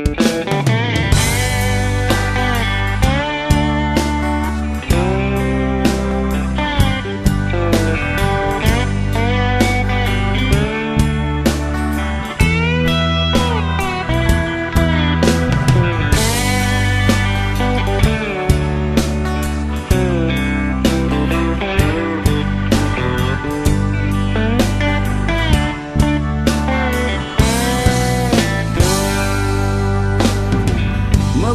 เ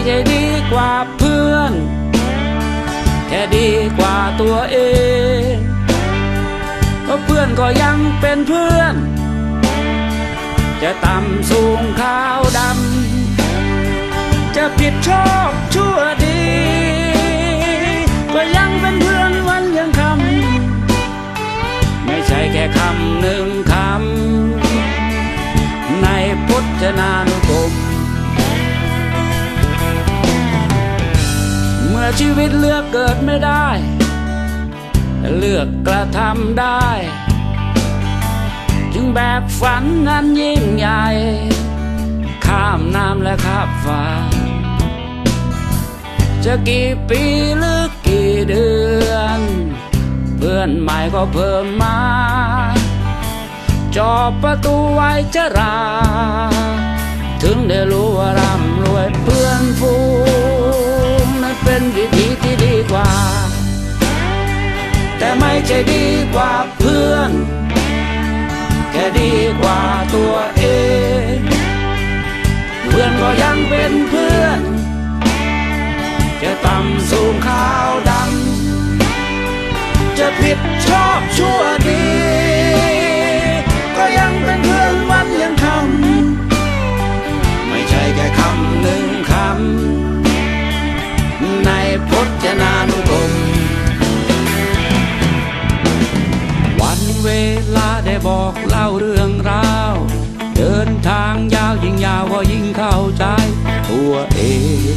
แต่ไม่ใช่ดีกว่าเพื่อน แค่ดีกว่าตัวเองเพราะเพื่อนก็ยังเป็นเพื่อน จะต่ำสูงขาวดำ จะผิดชอบชั่วดี ก็ยังเป็นเพื่อนวันยังคำ ไม่ใช่แค่คำหนึ่งคำ ในพุทธนานุกรม ชีวิตเลือกเกิดไม่ได้ เลือกกระทำได้ จึงแบกฝันนั้นยิ่งใหญ่ ข้ามน้ำและข้ามฟ้า จะกี่ปีหรือกี่เดือน เพื่อนใหม่ก็เพิ่มมา จอบประตูไว้จะรา ถึงได้รู้ว่าร่ำรวยเพื่อนฟู เป็นวิธีที่ดีกว่า แต่ไม่ใช่ดีกว่าเพื่อน แค่ดีกว่าตัวเอง เพื่อนก็ยังเป็นเพื่อน จะต่ำสูงขาวดำจะผิดชอบชั่วดี เวลาได้บอกเล่าเรื่องราว เดินทางยาวยิ่งยาวก็ยิ่งเข้าใจตัวเอง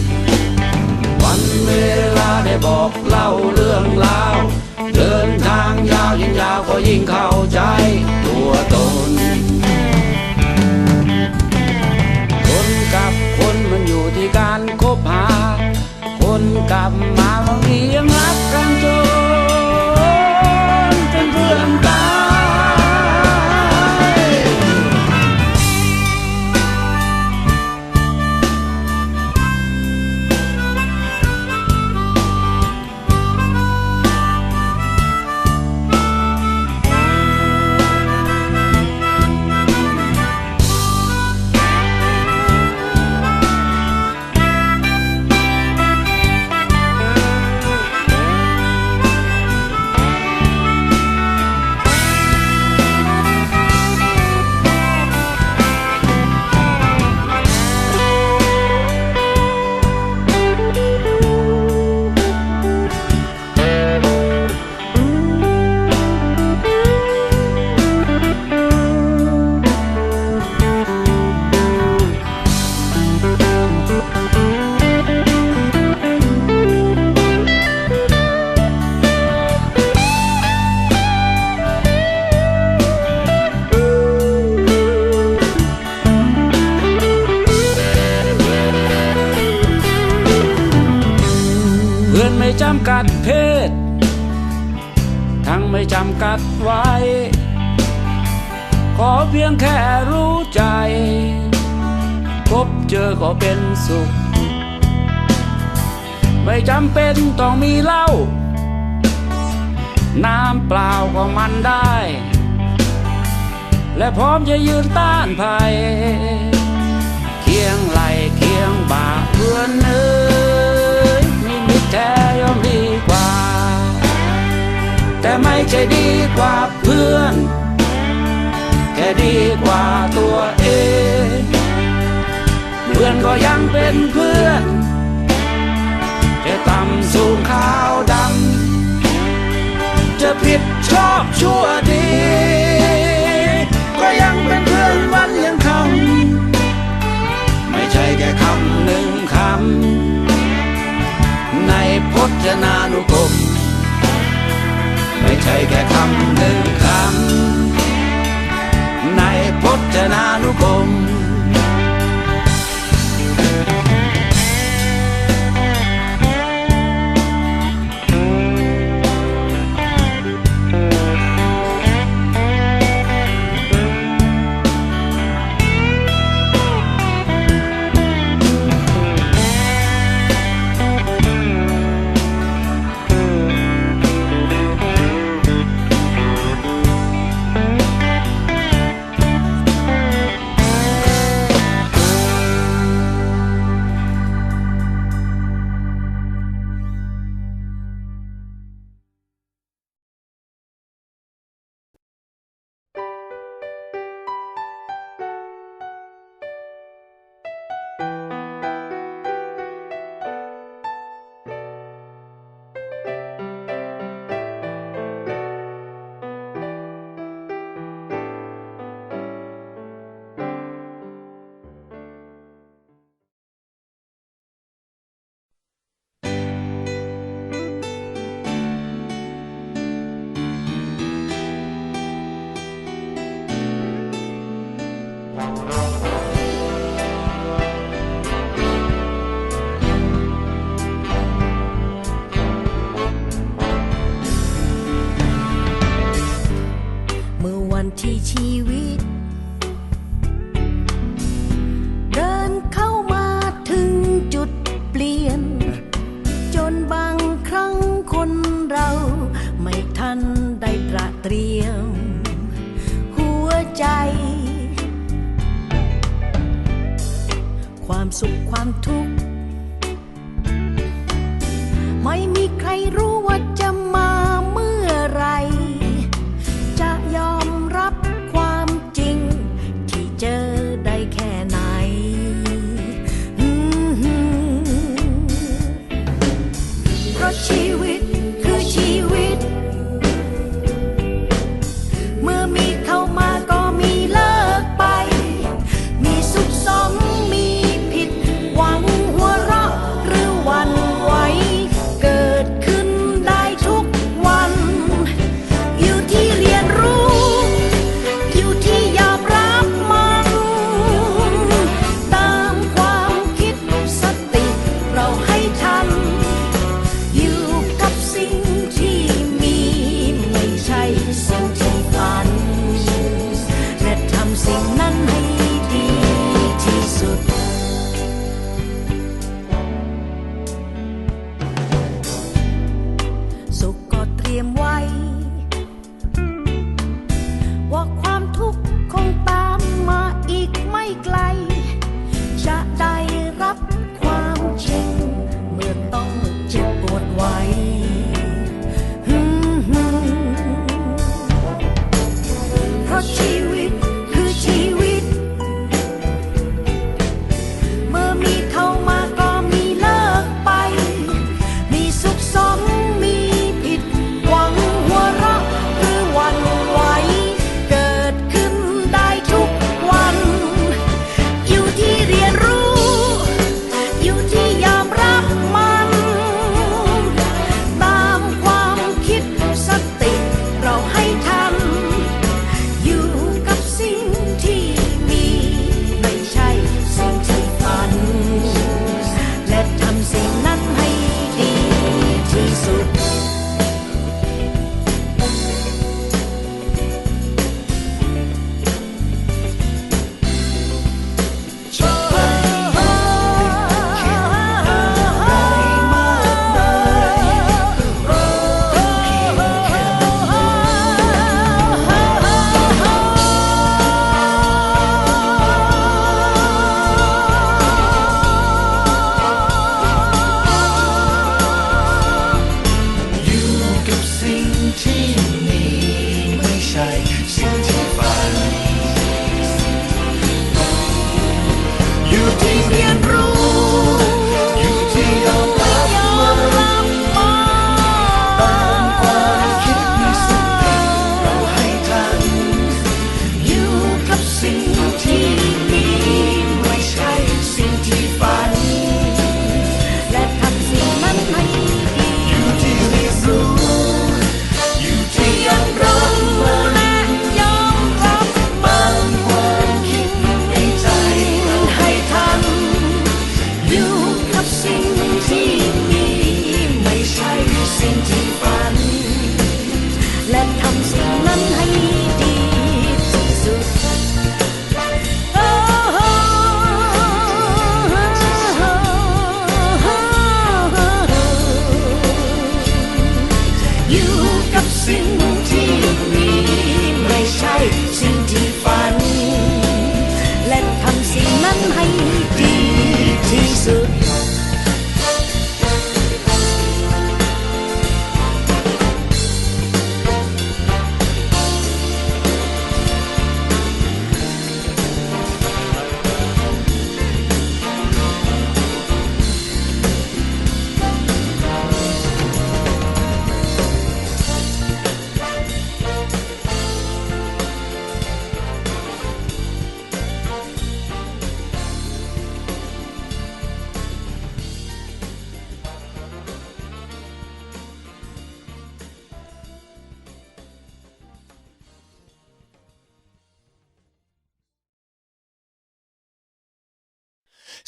วันเวลาได้บอกเล่าเรื่องราว เดินทางยาวยิ่งยาวก็ยิ่งเข้าใจตัวตน คนกับคนมันอยู่ที่การคบหา คนกับมาบางทียังรัก ทั้งไม่จำกัดไว้ ขอเพียงแค่รู้ใจ พบเจอก็เป็นสุข ไม่จำเป็นต้องมีเหล้าน้ำเปล่าก็มันได้ และพร้อมจะยืนต้านภัย เคียงไหลเคียงบ่าเพื่อนเอ้ยมีมิตรแท้ยอมดี แต่ไม่ใช่ดีกว่าเพื่อน แค่ดีกว่าตัวเอง เพื่อนก็ยังเป็นเพื่อน จะต่ำสูงขาวดำ จะผิดชอบชั่วดี ก็ยังเป็นเพื่อนวันยังคำ ไม่ใช่แค่คำหนึ่งคำ ใช่แค่คำหนึ่งคำในพจนานุกรม ชีวิต เดินเข้ามาถึงจุดเปลี่ยน จนบางครั้งคนเราไม่ทันได้ตระเตรียม หัวใจ ความสุขความทุกข์ ไม่มีใครรู้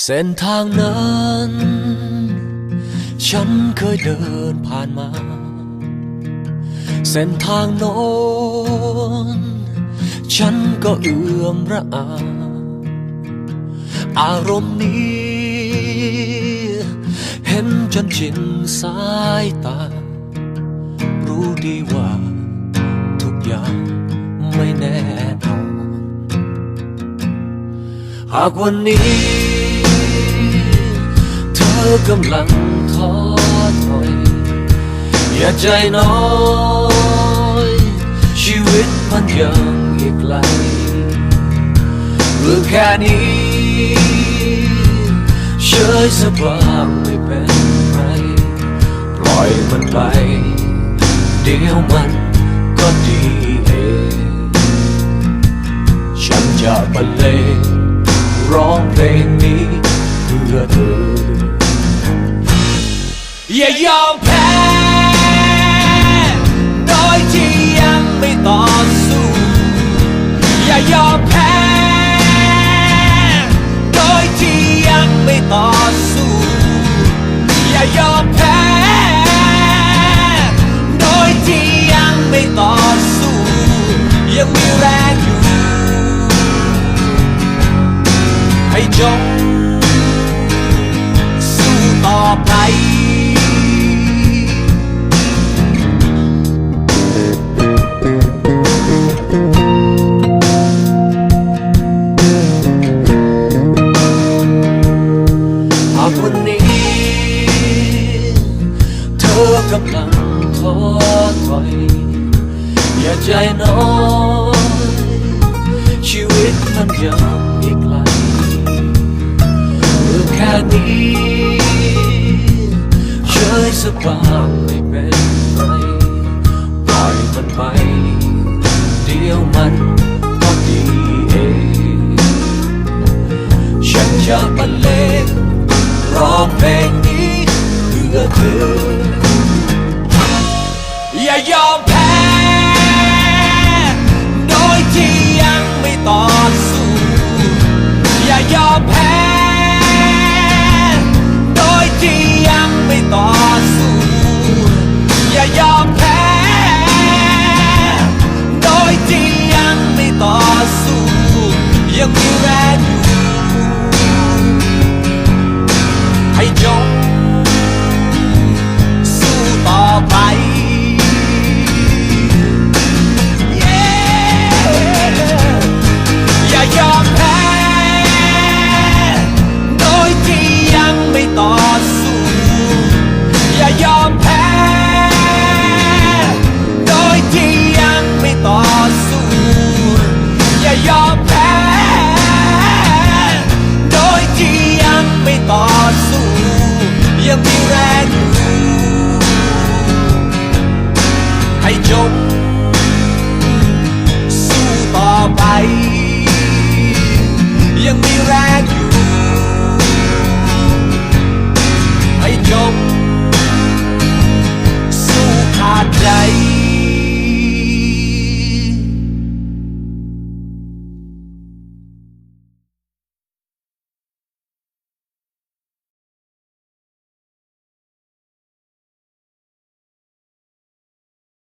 เส้นทางนั้น ฉันเคยเดินผ่านมา เส้นทางโน้นฉันก็เอื่อมระอา อารมณ์นี้ เห็นจนชินสายตา รู้ดีว่า ทุกอย่างไม่แน่นอนหากวันนี้ อกำลังท้อถอย อย่าใจน้อย ชีวิตมันยังอีกไกลเรื่องแค่นี้เฉยสบายไม่เป็นไรปล่อยมันไป เดี๋ยวมันก็ดีเองฉันจะบรรเลงร้องเพลงนี้เพื่อเธอ อย่ายอมแพ้ โดยที่ยังไม่ต่อสู้ อย่ายอมแพ้ โดยที่ยังไม่ต่อสู้ อย่ายอมแพ้ โดยที่ยังไม่ต่อสู้ ยังมีแรงอยู่